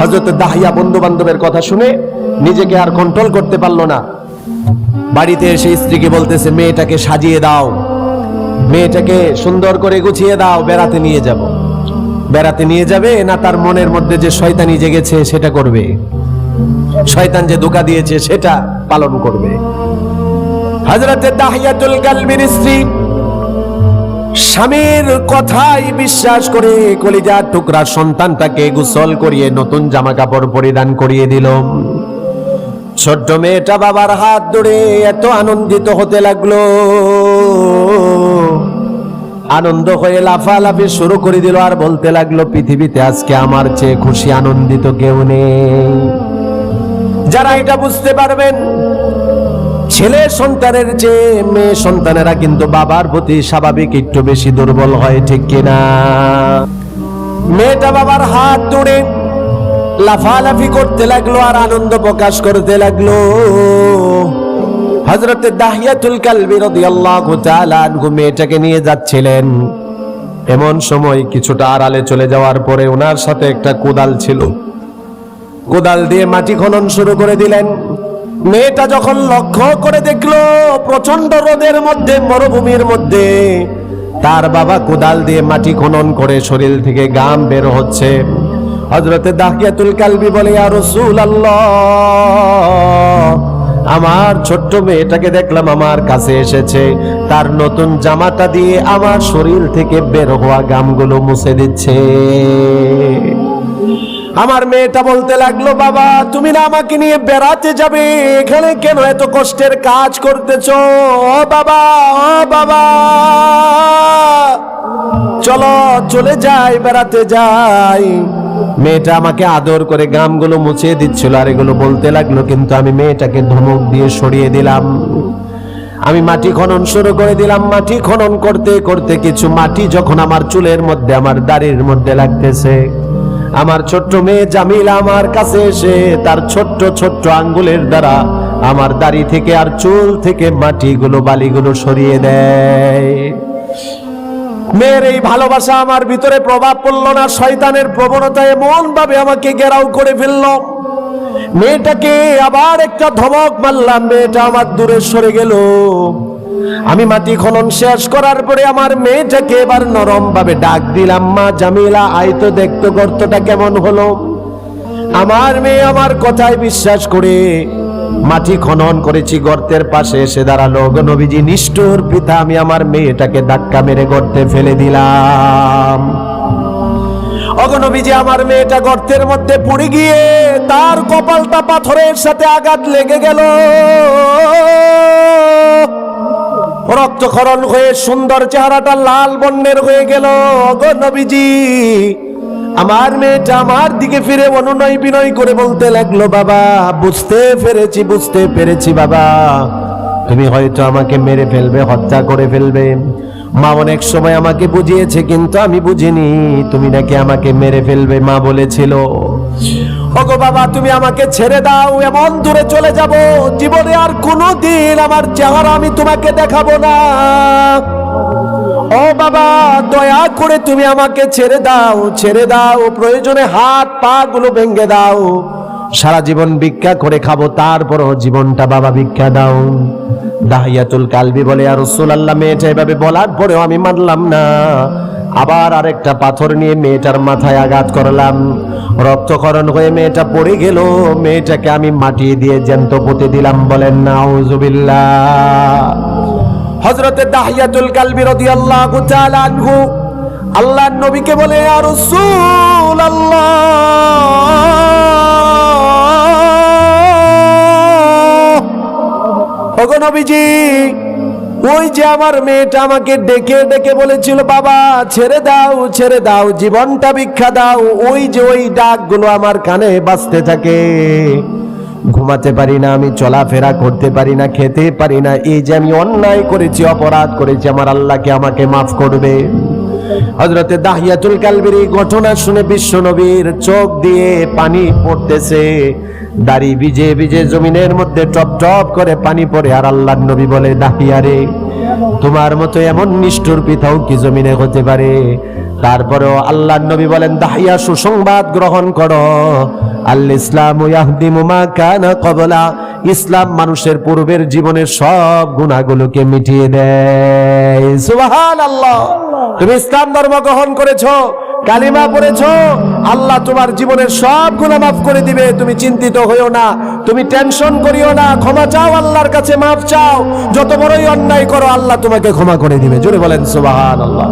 হজরত দাহিয়া বন্ধু বান্ধবের কথা শুনে নিজেকে আর কন্ট্রোল করতে পারল না। বাড়িতে এসে স্ত্রীকে বলতেছে, মেয়েটাকে সাজিয়ে দাও। মেয়েটাকে সুন্দর করে গুছিয়ে দাও, বেড়াতে নিয়ে যাব। বেড়াতে নিয়ে যাবে, না তার মনের মধ্যে যে শয়তানি জেগেছে সেটা করবে। শয়তান যে ধোকা দিয়েছে সেটা পালন করবে। হজরতে দাহিয়াতুল কালবির স্ত্রী স্বামীর কথাই বিশ্বাস করে কলিজার টুকরা সন্তানটাকে গোসল করিয়ে নতুন জামা কাপড় পরিধান করিয়ে দিল। ছোট্ট মেয়েটা বাবার হাত ধরে এত আনন্দিত হতে লাগল। আনন্দ হয়ে লাফালাফি শুরু করে দিল আর বলতে লাগল, পৃথিবীতে আজকে আমার চেয়ে খুশি আনন্দিত কেউ নেই। যারা এটা বুঝতে পারবেন ছেলে সন্তানের চেয়ে মেয়ে সন্তানেরা কিন্তু বাবার প্রতি স্বাভাবিক একটু বেশি দুর্বল হয়, ঠিক কিনা? মেয়েটা বাবার হাত ধরে লাফালাফি করতে লাগল আর আনন্দ প্রকাশ করতে লাগল। হজরতে দাহিয়াতুল কালবি রাদিয়াল্লাহু তাআলা আনহু মেয়েটাকে নিয়ে যাচ্ছিলেন। এমন সময় কিছুটা আড়ালে চলে যাওয়ার পরে ওনার সাথে একটা কোদাল ছিল। কোদাল দিয়ে মাটি খনন শুরু করে দিলেন। মেয়েটা যখন লক্ষ্য করে দেখল প্রচণ্ড রোদের মধ্যে, মরুভূমির মধ্যে, তার বাবা কোদাল দিয়ে মাটি খনন করে শরীর থেকে গাম বের হচ্ছে। হজরতে দাহিয়াতুল কালবি বলে আর আমার ছোট্ট মেয়েটাকে দেখলাম আমার কাছে এসেছে। তার নতুন জামাটা দিয়ে আমার শরীর থেকে বের হওয়া গামগুলো মুছে দিচ্ছে। আমার মেয়েটা বলতে লাগল, বাবা, তুমি না আমাকে নিয়ে বেড়াতে যাবে। এখানে কেন এত কষ্টের কাজ করতেছ? ও বাবা ও বাবা। চলো, চলে যাই, বেড়াতে যাই। মেয়েটা আমাকে আদর করে গামগুলো মুছিয়ে দিচ্ছিল আর এগুলো বলতে লাগল, কিন্তু আমি মেয়েটাকে ধমক দিয়ে সরিয়ে দিলাম। আমি মাটি খনন শুরু করে দিলাম। মাটি খনন করতে করতে কিছু মাটি যখন আমার চুলের মধ্যে, আমার দাড়ির মধ্যে লাগতেছে। আমার ছোট্ট মেয়ে জামিলা আমার কাছে এসে তার ছোট্ট ছোট্ট আঙ্গুলের দ্বারা আমার দাড়ি থেকে আর চুল থেকে মাটিগুলো, বালিগুলো সরিয়ে দেয়। মেয়ের এই ভালোবাসা আমার ভিতরে প্রভাব পড়ল না, শয়তানের প্রবণতা এমন ভাবে আমাকে ঘেরাও করে ফেলল। মেয়েটাকে আবার একটা ধমক মারলাম, মেয়েটা আমার দূরে সরে গেল। আমি মাটি খনন শেষ করার পরে আমার মেয়েটাকে এবার নরম ভাবে ডাক দিলাম, মা জামিলা আই তো দেখতো গর্তটা কেমন হলো। আমার মেয়ে আমার কথায় বিশ্বাস করে মাটি খনন করেছি, গর্তের পাশে এসে দাঁড়াল। নবীজি, নিষ্ঠুর পিতা, আমি আমার মেয়েটাকে ধাক্কা মেরে গর্তে ফেলে দিলাম। অগনবীজি আমার মেয়েটা গর্তের মধ্যে পড়ে গিয়ে তার কপালটা পাথরের সাথে আঘাত লেগে গেল। রক্তক্ষরণ হয়ে সুন্দর চেহারাটা লাল বর্ণের হয়ে গেল। অগনবীজি আমার মেয়েটা আমার দিকে ফিরে অনুনয় বিনয় করে বলতে লাগল, বাবা, বুঝতে পেরেছি বুঝতে পেরেছি বাবা। তুমি হয়তো আমাকে মেরে ফেলবে, হত্যা করে ফেলবে। মা অনেক সময় আমাকে বুঝিয়েছে, কিন্তু আমি বুঝিনি। তুমি নাকি আমাকে মেরে ফেলবে, মা বলেছিল। ওগো বাবা, তুমি আমাকে ছেড়ে দাও, এমন দূরে চলে যাব, জীবনে আর কোনো দিন আমার চেহারা আমি তোমাকে দেখাবো না। ও বাবা, দয়া করে তুমি আমাকে ছেড়ে দাও ছেড়ে দাও, প্রয়োজনে হাত, পা গুলো ভেঙে দাও। সারা জীবন ভিক্ষা করে খাব, তারপরও জীবনটা বাবা ভিক্ষা দাও। দাহিয়াতুল কালবি বলে, আর রসুল আল্লাহ মেয়েটা এভাবে বলার পরেও আমি মানলাম না। আবার আরেকটা পাথর নিয়ে মেয়েটার মাথায় আঘাত করলাম। রক্তকরণ হয়ে মেয়েটা পড়ে গেল। মেয়েটাকে আমি মাটি দিয়ে জ্যান্ত পুঁতে দিলাম বলেন না হজরতে দাহিয়াতুল কালবি রাদিয়াল্লাহু তাআলা আনহু আল্লাহর নবীকে বলে আর রাসূল আল্লাহ নবীজি ওই যে আমার মেয়েটা আমাকে ডেকে ডেকে বলেছিল, বাবা, ছেড়ে দাও ছেড়ে দাও, জীবনটা ভিক্ষা দাও। ওই যে ওই ডাকগুলো আমার কানে বাজতে থাকে। ঘুমাতে পারি না আমি, চলাফেরা করতে পারি না, খেতে পারি না। এই যে আমি অন্যায় করেছি, অপরাধ করেছি, আমার আল্লাহকে আমাকে মাফ করবে। হজরতে দাহিয়াতুল কালবির এই ঘটনা শুনে বিশ্ব নবীর চোখ দিয়ে পানি পড়তেছে। দাড়ি ভিজে ভিজে জমিনের মধ্যে টপ টপ করে পানি পড়ে, আর আল্লাহর নবী বলে দাহিয়ারে তোমার মতো এমন নিষ্ঠুর পিতাও কি জমিনে হতে পারে? তারপরেও আল্লাহ নবী বলেন দাহিয়া সুসংবাদ গ্রহণ করো। আল ইসলাম ইয়াহদিমু মা কানা কবলা ইসলাম মানুষের পূর্বের জীবনের সব গুণাগুলোকে মিটিয়ে দেয়। সুবহানাল্লাহ। তুমি ইসলাম ধর্ম গ্রহণ করেছ। কালিমা পড়েছো? আল্লাহ তোমার জীবনের সব মাফ করে দিবে। তুমি চিন্তিত হইও না, তুমি টেনশন করিও না, ক্ষমা চাও আল্লাহর কাছে, মাফ চাও। যত বড়ই অন্যায় করো, আল্লাহ তোমাকে ক্ষমা করে দিবে। জোরে বলেন, সুবহানাল্লাহ।